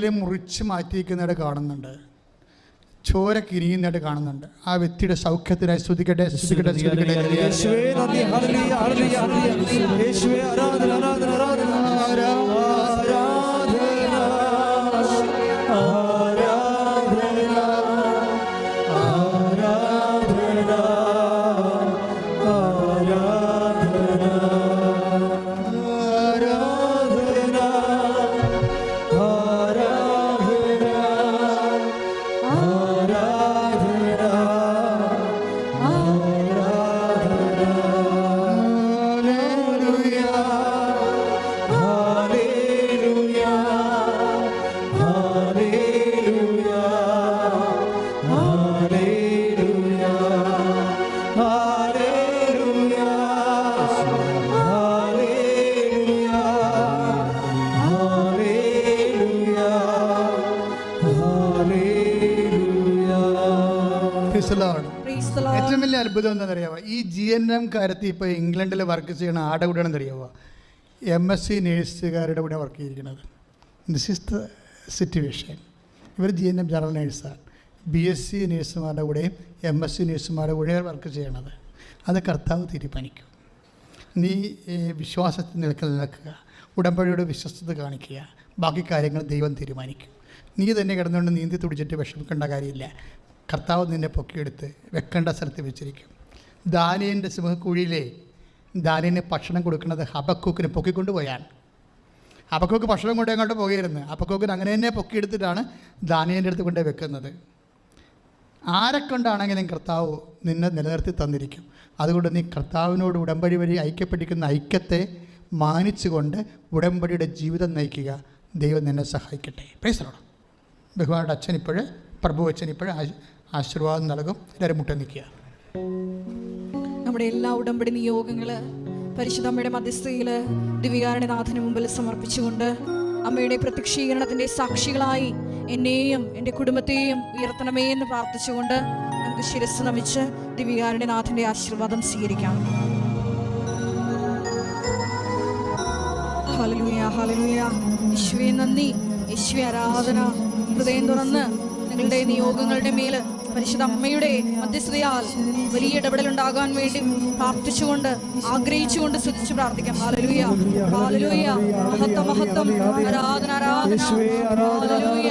വിരൽ മുറിച്ച് മാറ്റിയിരിക്കുന്നതായിട്ട് കാണുന്നുണ്ട്. ചോര കിരിയുന്നതായിട്ട് കാണുന്നുണ്ട്. ആ വ്യക്തിയുടെ സൗഖ്യത്തിനായി ശ്രദ്ധിക്കട്ടെ സ്തുതിക്കട്ടെ സ്തുതിക്കട്ടെ. കാര്യത്തിൽ ഇപ്പോൾ ഇംഗ്ലണ്ടിൽ വർക്ക് ചെയ്യണ ആടെ കൂടെയാണെന്ന് അറിയാമോ എം എസ് സി നേഴ്സുകാരുടെ കൂടെ വർക്ക് ചെയ്തിരിക്കുന്നത്. ദിസ് ഇസ് ദ സിറ്റുവേഷൻ ഇവർ ജി എൻ എം ജനറൽ നേഴ്സാണ് ബി എസ് സി നേഴ്സുമാരുടെ കൂടെയും എം എസ് സി നേഴ്സുമാരുടെ കൂടെ വർക്ക് ചെയ്യണത് അത് കർത്താവ് തീരുമാനിക്കും. നീ വിശ്വാസത്തിൽ നിൽക്കൽ നിൽക്കുക. ഉടമ്പടിയുടെ വിശ്വസ്തത കാണിക്കുക. ബാക്കി കാര്യങ്ങൾ ദൈവം തീരുമാനിക്കും. നീ തന്നെ കിടന്നുകൊണ്ട് നീന്തി തുടിച്ചിട്ട് വിഷമിക്കേണ്ട കാര്യമില്ല. കർത്താവ് നിന്നെ പൊക്കിയെടുത്ത് വെക്കേണ്ട സ്ഥലത്ത് വെച്ചിരിക്കും. ദാനിയന്റെ സിംഹക്കുഴിയിലെ ദാനിയന് ഭക്ഷണം കൊടുക്കുന്നത് ഹബക്കൂക്കിന് പൊക്കിക്കൊണ്ടുപോയാണ്. അപ്പക്കോക്ക് ഭക്ഷണം കൊണ്ട് അങ്ങോട്ട് പോകുകയായിരുന്നു അപ്പക്കോക്കിന് അങ്ങനെ തന്നെ പൊക്കിയെടുത്തിട്ടാണ് ദാനിയന്റെ അടുത്ത് കൊണ്ടേ വെക്കുന്നത്. ആരെ കൊണ്ടാണെങ്കിലും കർത്താവ് നിന്നെ നിലനിർത്തി തന്നിരിക്കും. അതുകൊണ്ട് നീ കർത്താവിനോട് ഉടമ്പടി വഴി ഐക്യപ്പെട്ടിരിക്കുന്ന ഐക്യത്തെ മാനിച്ചുകൊണ്ട് ഉടമ്പടിയുടെ ജീവിതം നയിക്കുക. ദൈവം നിന്നെ സഹായിക്കട്ടെ. പേസറോട് ബഹുമാനുടെ അച്ഛൻ ഇപ്പോഴേ പ്രഭു അച്ഛൻ ഇപ്പോഴേ ആശീർവാദം നൽകും. എല്ലാവരും മുട്ട നിൽക്കുക നമ്മുടെ എല്ലാ ഉടമ്പടി നിയോഗങ്ങൾ പരിശുദ്ധ അമ്മയുടെ മധ്യസ്ഥയിൽ ദിവികാരണനാഥന് മുമ്പിൽ സമർപ്പിച്ചുകൊണ്ട് അമ്മയുടെ പ്രത്യക്ഷീകരണത്തിന്റെ സാക്ഷികളായി എന്നെയും എന്റെ കുടുംബത്തെയും ഉയർത്തണമേ എന്ന് പ്രാർത്ഥിച്ചുകൊണ്ട് നമുക്ക് ശിരസ് നമിച്ച് ദിവികാരണനാഥന്റെ ആശീർവാദം സ്വീകരിക്കാം. യേശുവേ നന്ദി. യേശുവേ ആരാധന. ഹൃദയം തുറന്ന് നിങ്ങളുടെ നിയോഗങ്ങളുടെ മേൽ പരിശുദ്ധ അമ്മയുടെ മധ്യസ്ഥതയാൽ വലിയ ഇടപെടൽ ഉണ്ടാകാൻ വേണ്ടി പ്രാർത്ഥിച്ചുകൊണ്ട് ആഗ്രഹിച്ചുകൊണ്ട് സ്തുതിച്ച് പ്രാർത്ഥിക്കാം. ഹാലലൂയ ഹാലലൂയ മഹത്വം മഹത്വം. ആരാധന ആരാധന. ഹാലലൂയ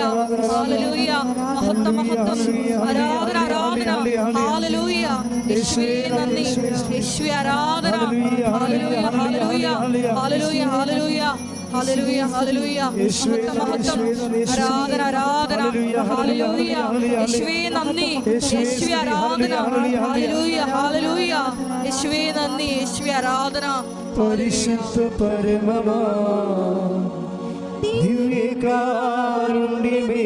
ഹാലലൂയ മഹത്വം മഹത്വം. ആരാധന ആരാധന. ഹാലലൂയ യേശുവേ നന്ദി. യേശുവേ ആരാധന. Hallelujah hallelujah hallelujah hallelujah hallelujah hallelujah മഹത്വം മഹത്വം ആരാധന ആരാധന ഹല്ലേലൂയ യേശുവേ നന്ദി യേശുവേ ആരാധന ഹല്ലേലൂയ ഹല്ലേലൂയ യേശുവേ നന്ദി യേശുവേ ആരാധന പരിശുദ്ധ പരമമാ. ദിവ്യകാരുണ്യമേ.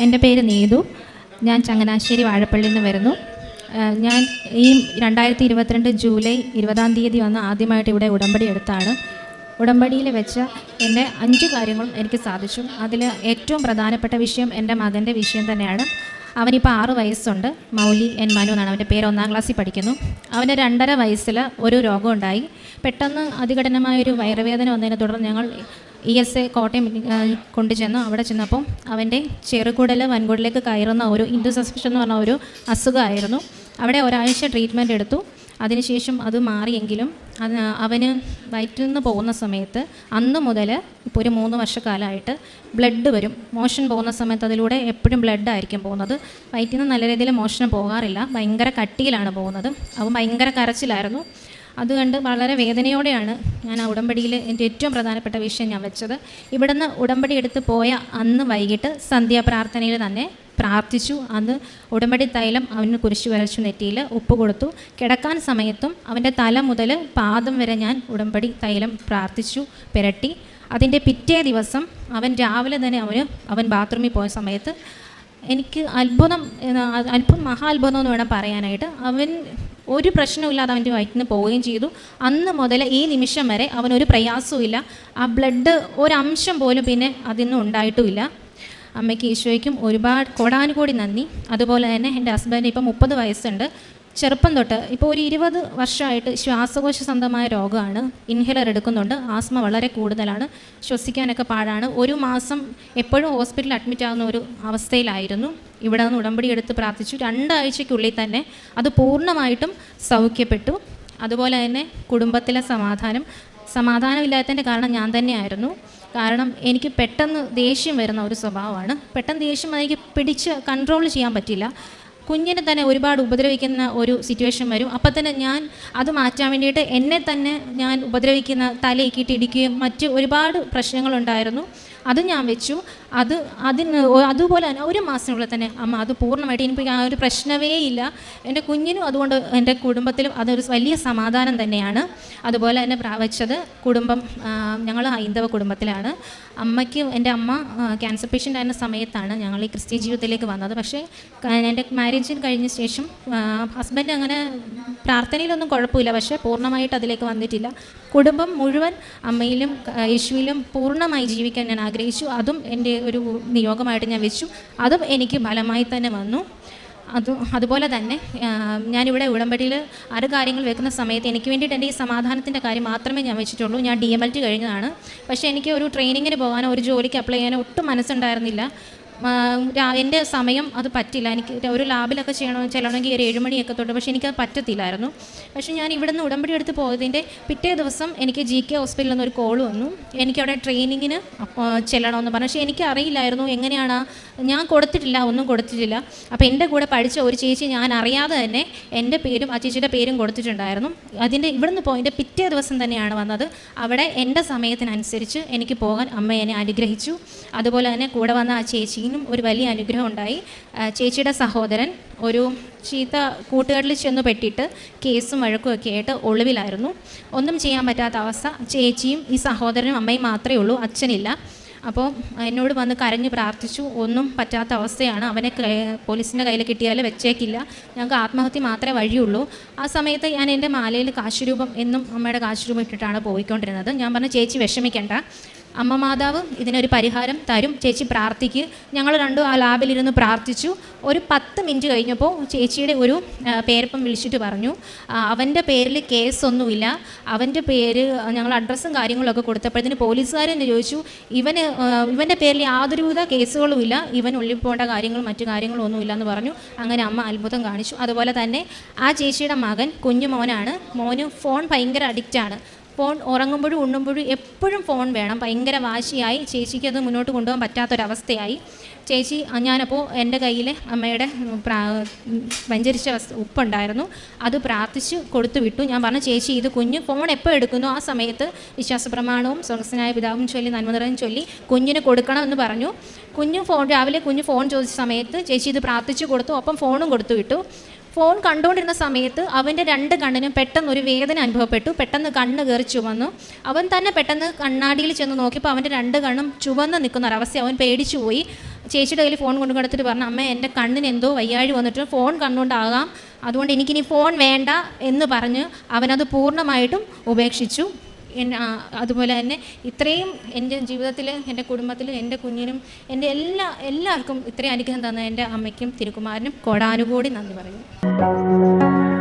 എന്റെ പേര് നീതു. ഞാൻ ചങ്ങനാശ്ശേരി വാഴപ്പള്ളിയിൽ നിന്ന് വരുന്നു. ഞാൻ ഈ രണ്ടായിരത്തി ഇരുപത്തിരണ്ട് ജൂലൈ ഇരുപതാം തീയതി വന്ന് ആദ്യമായിട്ട് ഇവിടെ ഉടമ്പടി എടുത്താണ്. ഉടമ്പടിയിൽ വെച്ച് എന്റെ അഞ്ച് കാര്യങ്ങളും എനിക്ക് സാധിച്ചു. അതിൽ ഏറ്റവും പ്രധാനപ്പെട്ട വിഷയം എന്റെ മകന്റെ വിഷയം തന്നെയാണ്. അവനിപ്പോൾ ആറ് വയസ്സുണ്ട്. മൗലി എൻ മനു എന്നാണ് അവന്റെ പേര് ഒന്നാം ക്ലാസ്സിൽ പഠിക്കുന്നു. അവന് രണ്ടര വയസ്സിൽ ഒരു രോഗമുണ്ടായി പെട്ടെന്ന് അതികഠിനമായൊരു വയറുവേദന വന്നതിനെ തുടർന്ന് ഞങ്ങൾ ഇ എസ് എ കോട്ടയം കൊണ്ടുചെന്നു അവിടെ ചെന്നപ്പം അവന്റെ ചെറുകുടൽ വൻകുടലേക്ക് കയറുന്ന ഒരു ഇൻഡു സസ്പെഷൻ എന്ന് പറഞ്ഞ ഒരു അസുഖമായിരുന്നു. അവിടെ ഒരാഴ്ച ട്രീറ്റ്മെന്റ് എടുത്തു. അതിനുശേഷം അത് മാറിയെങ്കിലും അത് അവന് വയറ്റിൽ നിന്ന് പോകുന്ന സമയത്ത് അന്ന് മുതൽ ഇപ്പോൾ ഒരു മൂന്ന് വർഷക്കാലമായിട്ട് ബ്ലഡ് വരും. മോഷൻ പോകുന്ന സമയത്ത് അതിലൂടെ എപ്പോഴും ബ്ലഡ് ആയിരിക്കും പോകുന്നത്. വയറ്റിൽ നിന്ന് നല്ല രീതിയിൽ മോഷണം പോകാറില്ല. ഭയങ്കര കട്ടിയിലാണ് പോകുന്നത്. അവൻ ഭയങ്കര കരച്ചിലായിരുന്നു. അതുകൊണ്ട് വളരെ വേദനയോടെയാണ് ഞാൻ ആ ഉടമ്പടിയിൽ എന്റെ ഏറ്റവും പ്രധാനപ്പെട്ട വിഷയം ഞാൻ വെച്ചത്. ഇവിടുന്ന് ഉടമ്പടി എടുത്ത് പോയ അന്ന് വൈകിട്ട് സന്ധ്യാപ്രാർത്ഥനയിൽ തന്നെ പ്രാർത്ഥിച്ചു. അന്ന് ഉടമ്പടി തൈലം അവന് കുരിശു വരച്ചു നെറ്റിയിൽ ഉപ്പ് കൊടുത്തു. കിടക്കാൻ സമയത്തും അവന്റെ തല മുതൽ പാദം വരെ ഞാൻ ഉടമ്പടി തൈലം പ്രാർത്ഥിച്ചു പുരട്ടി. അതിന്റെ പിറ്റേ ദിവസം അവൻ രാവിലെ തന്നെ അവന് അവൻ ബാത്റൂമിൽ പോയ സമയത്ത് എനിക്ക് അത്ഭുതം അത്ഭുതം മഹാത്ഭുതം എന്ന് വേണം പറയാനായിട്ട് അവൻ ഒരു പ്രശ്നമില്ലാതെ അവന്റെ വയറ്റിൽ നിന്ന് പോവുകയും ചെയ്തു. അന്ന് മുതൽ ഈ നിമിഷം വരെ അവനൊരു പ്രയാസവുമില്ല ആ ബ്ലഡ് ഒരംശം പോലും പിന്നെ അതിൽ നിന്ന് ഉണ്ടായിട്ടുമില്ല. അമ്മയ്ക്ക് ഈശോയ്ക്കും ഒരുപാട് കോടാനുകോടി നന്ദി. അതുപോലെ തന്നെ എന്റെ ഹസ്ബൻഡ് ഇപ്പം മുപ്പത് വയസ്സുണ്ട്. ചെറുപ്പം തൊട്ട് ഇപ്പോൾ ഒരു ഇരുപത് വർഷമായിട്ട് ശ്വാസകോശ സംബന്ധമായ രോഗമാണ് ഇൻഹേലർ എടുക്കുന്നുണ്ട്. ആസ്മ വളരെ കൂടുതലാണ്. ശ്വസിക്കാനൊക്കെ പാടാണ്. ഒരു മാസം എപ്പോഴും ഹോസ്പിറ്റലിൽ അഡ്മിറ്റ് ആകുന്ന ഒരു അവസ്ഥയിലായിരുന്നു. ഇവിടെ നിന്ന് ഉടമ്പടി എടുത്ത് പ്രാർത്ഥിച്ചു. രണ്ടാഴ്ചയ്ക്കുള്ളിൽ തന്നെ അത് പൂർണമായിട്ടും സൗഖ്യപ്പെട്ടു. അതുപോലെ തന്നെ കുടുംബത്തിലെ സമാധാനം സമാധാനമില്ലാത്തതിന്റെ കാരണം ഞാൻ തന്നെയായിരുന്നു. കാരണം എനിക്ക് പെട്ടെന്ന് ദേഷ്യം വരുന്ന ഒരു സ്വഭാവമാണ്. പെട്ടെന്ന് ദേഷ്യം എനിക്ക് പിടിച്ച് കൺട്രോൾ ചെയ്യാൻ പറ്റില്ല. കുഞ്ഞിനെ തന്നെ ഒരുപാട് ഉപദ്രവിക്കുന്ന ഒരു സിറ്റുവേഷൻ വരും. അപ്പം തന്നെ ഞാൻ അത് മാറ്റാൻ വേണ്ടിയിട്ട് എന്നെ തന്നെ ഞാൻ ഉപദ്രവിക്കുന്ന തലയിക്കിട്ട് ഇടിക്കുകയും മറ്റ് ഒരുപാട് പ്രശ്നങ്ങളുണ്ടായിരുന്നു. അത് ഞാൻ വെച്ചു. അത് അതിന് അതുപോലെ തന്നെ ഒരു മാസത്തിനുള്ളിൽ തന്നെ അമ്മ അത് പൂർണമായിട്ട് എനിക്ക് ആ ഒരു പ്രശ്നമേ ഇല്ല. എന്റെ കുഞ്ഞിനും അതുകൊണ്ട് എന്റെ കുടുംബത്തിലും അതൊരു വലിയ സമാധാനം തന്നെയാണ്. അതുപോലെ തന്നെ പ്രാവശ്യത് കുടുംബം ഞങ്ങൾ ഹൈന്ദവ കുടുംബത്തിലാണ്. അമ്മയ്ക്ക് എന്റെ അമ്മ ക്യാൻസർ പേഷ്യന്റ് ആയിരുന്ന സമയത്താണ് ഞങ്ങൾ ഈ ക്രിസ്ത്യൻ ജീവിതത്തിലേക്ക് വന്നത്. പക്ഷേ എന്റെ മാരേജിന് കഴിഞ്ഞ ശേഷം ഹസ്ബൻഡ് അങ്ങനെ പ്രാർത്ഥനയിലൊന്നും കുഴപ്പമില്ല. പക്ഷേ പൂർണമായിട്ട് അതിലേക്ക് വന്നിട്ടില്ല. കുടുംബം മുഴുവൻ അമ്മയിലും യേശുവിലും പൂർണമായി ജീവിക്കാൻ ഞാൻ ആഗ്രഹിച്ചു. അതും എന്റെ ഒരു നിയോഗമായിട്ട് ഞാൻ വെച്ചു. അതും എനിക്ക് ഫലമായി തന്നെ വന്നു. അത് അതുപോലെ തന്നെ ഞാനിവിടെ ഉടമ്പടിയിൽ ആറ് കാര്യങ്ങൾ വെക്കുന്ന സമയത്ത് എനിക്ക് വേണ്ടിയിട്ട് എന്റെ ഈ സമാധാനത്തിന്റെ കാര്യം മാത്രമേ ഞാൻ വെച്ചിട്ടുള്ളൂ. ഞാൻ ഡി എം എൽ ടി കഴിഞ്ഞതാണ്. പക്ഷേ എനിക്ക് ഒരു ട്രെയിനിങ്ങിന് പോകാനോ ഒരു ജോലിക്ക് അപ്ലൈ ചെയ്യാനോ ഒട്ടും മനസ്സുണ്ടായിരുന്നില്ല. എന്റെ സമയം അത് പറ്റില്ല. എനിക്ക് ഒരു ലാബിലൊക്കെ ചെയ്യണമെന്ന് ചെല്ലണമെങ്കിൽ ഒരു ഏഴുമണിയൊക്കെ തൊട്ട് പക്ഷേ എനിക്കത് പറ്റത്തില്ലായിരുന്നു. പക്ഷേ ഞാൻ ഇവിടെ നിന്ന് ഉടമ്പടി എടുത്ത് പോയതിന്റെ പിറ്റേ ദിവസം എനിക്ക് ജി കെ ഹോസ്പിറ്റലിൽ നിന്നൊരു കോൾ വന്നു. എനിക്കവിടെ ട്രെയിനിങ്ങിന് ചെല്ലണമെന്ന് പറഞ്ഞു. പക്ഷേ എനിക്ക് അറിയില്ലായിരുന്നു എങ്ങനെയാണ് ഞാൻ കൊടുത്തിട്ടില്ല ഒന്നും കൊടുത്തിട്ടില്ല. അപ്പോൾ എന്റെ കൂടെ പഠിച്ച ഒരു ചേച്ചി ഞാൻ അറിയാതെ തന്നെ എന്റെ പേരും ആ ചേച്ചിയുടെ പേരും കൊടുത്തിട്ടുണ്ടായിരുന്നു. അതിന്റെ ഇവിടുന്ന് പോയിന്റെ പിറ്റേ ദിവസം തന്നെയാണ് വന്നത്. അവിടെ എന്റെ സമയത്തിനനുസരിച്ച് എനിക്ക് പോകാൻ അമ്മ എന്നെ അനുഗ്രഹിച്ചു. അതുപോലെ തന്നെ കൂടെ വന്ന ആ ചേച്ചിനും ഒരു വലിയ അനുഗ്രഹം ഉണ്ടായി. ചേച്ചിയുടെ സഹോദരൻ ഒരു ചീത്ത കൂട്ടുകാരിൽ ചെന്ന് പെട്ടിട്ട് കേസും വഴക്കും ഒക്കെ ആയിട്ട് ഒളിവിലായിരുന്നു. ഒന്നും ചെയ്യാൻ പറ്റാത്ത അവസ്ഥ. ചേച്ചിയും ഈ സഹോദരനും അമ്മയും മാത്രമേ ഉള്ളൂ അച്ഛനില്ല. അപ്പോൾ എന്നോട് വന്ന് കരഞ്ഞു പ്രാർത്ഥിച്ചു. ഒന്നും പറ്റാത്ത അവസ്ഥയാണ്. അവനെ പോലീസിന്റെ കയ്യിൽ കിട്ടിയാൽ വെച്ചേക്കില്ല. ഞങ്ങൾക്ക് ആത്മഹത്യ മാത്രമേ വഴിയുള്ളൂ. ആ സമയത്ത് ഞാൻ എന്റെ മാലയിൽ കാശുരൂപം എന്നും അമ്മയുടെ കാശുരൂപം ഇട്ടിട്ടാണ് പോയിക്കൊണ്ടിരുന്നത്. ഞാൻ പറഞ്ഞു ചേച്ചി വിഷമിക്കേണ്ട. അമ്മ മാതാവ് ഇതിനൊരു പരിഹാരം തരും. ചേച്ചി പ്രാർത്ഥിക്ക്. ഞങ്ങൾ രണ്ടും ആ ലാബിലിരുന്ന് പ്രാർത്ഥിച്ചു. ഒരു പത്ത് മിനിറ്റ് കഴിഞ്ഞപ്പോൾ ചേച്ചിയുടെ ഒരു പേരപ്പം വിളിച്ചിട്ട് പറഞ്ഞു അവന്റെ പേരിൽ കേസൊന്നുമില്ല. അവന്റെ പേര് ഞങ്ങൾ അഡ്രസ്സും കാര്യങ്ങളൊക്കെ കൊടുത്തപ്പോഴത്തേന് പോലീസുകാരെന്ന് ചോദിച്ചു ഇവന് ഇവന്റെ പേരിൽ യാതൊരുവിധ കേസുകളുമില്ല. ഇവൻ ഉള്ളിൽ കാര്യങ്ങൾ മറ്റു കാര്യങ്ങളും ഒന്നുമില്ല എന്ന് പറഞ്ഞു. അങ്ങനെ അമ്മ അത്ഭുതം കാണിച്ചു. അതുപോലെ തന്നെ ആ ചേച്ചിയുടെ മകൻ കുഞ്ഞു മോനാണ് മോന് ഫോൺ ഭയങ്കര അഡിക്റ്റാണ് ഫോൺ ഉറങ്ങുമ്പോഴും ഉണ്ണുമ്പോഴും എപ്പോഴും ഫോൺ വേണം. ഭയങ്കര വാശിയായി ചേച്ചിക്ക് അത് മുന്നോട്ട് കൊണ്ടുപോകാൻ പറ്റാത്തൊരവസ്ഥയായി. ചേച്ചി ഞാനപ്പോൾ എന്റെ കയ്യിൽ അമ്മയുടെ പ്രാ വഞ്ചരിച്ച ഉപ്പുണ്ടായിരുന്നു. അത് പ്രാർത്ഥിച്ച് കൊടുത്തു വിട്ടു. ഞാൻ പറഞ്ഞു ചേച്ചി ഇത് കുഞ്ഞ് ഫോൺ എപ്പോൾ എടുക്കുന്നു? ആ സമയത്ത് വിശ്വാസ പ്രമാണവും സ്വർഗസ്നായ പിതാവും ചൊല്ലി നന്മനിറയും ചൊല്ലി കുഞ്ഞിന് കൊടുക്കണം എന്ന് പറഞ്ഞു. കുഞ്ഞ് ഫോൺ രാവിലെ കുഞ്ഞ് ഫോൺ ചോദിച്ച സമയത്ത് ചേച്ചി ഇത് പ്രാർത്ഥിച്ചു കൊടുത്തു. ഒപ്പം ഫോണും കൊടുത്തു വിട്ടു. ഫോൺ കണ്ടുകൊണ്ടിരുന്ന സമയത്ത് അവന്റെ രണ്ട് കണ്ണിനും പെട്ടെന്ന് ഒരു വേദന അനുഭവപ്പെട്ടു. പെട്ടെന്ന് കണ്ണ് കയറി ചുവന്നു. അവൻ തന്നെ പെട്ടെന്ന് കണ്ണാടിയിൽ ചെന്ന് നോക്കിയപ്പോൾ അവന്റെ രണ്ട് കണ്ണും ചുവന്ന് നിൽക്കുന്ന ഒരവസ്ഥ അവൻ പേടിച്ചു പോയി. ചേച്ചിയുടെ കയ്യിൽ ഫോൺ കൊണ്ടു കൊടുത്തിട്ട് പറഞ്ഞു അമ്മ എന്റെ കണ്ണിന് എന്തോ വയ്യാഴി വന്നിട്ട് ഫോൺ കണ്ണുകൊണ്ടാകാം അതുകൊണ്ട് എനിക്കിനി ഫോൺ വേണ്ട എന്ന് പറഞ്ഞ് അവനത് പൂർണമായിട്ടും ഉപേക്ഷിച്ചു. അതുപോലെ തന്നെ ഇത്രയും എന്റെ ജീവിതത്തിൽ എന്റെ കുടുംബത്തിൽ എന്റെ കുഞ്ഞിനും എന്റെ എല്ലാ എല്ലാവർക്കും ഇത്രയും അനുഗ്രഹം തന്ന എന്റെ അമ്മയ്ക്കും തിരുക്കുമാരനും കോടാനുകൂടി നന്ദി പറയുന്നു.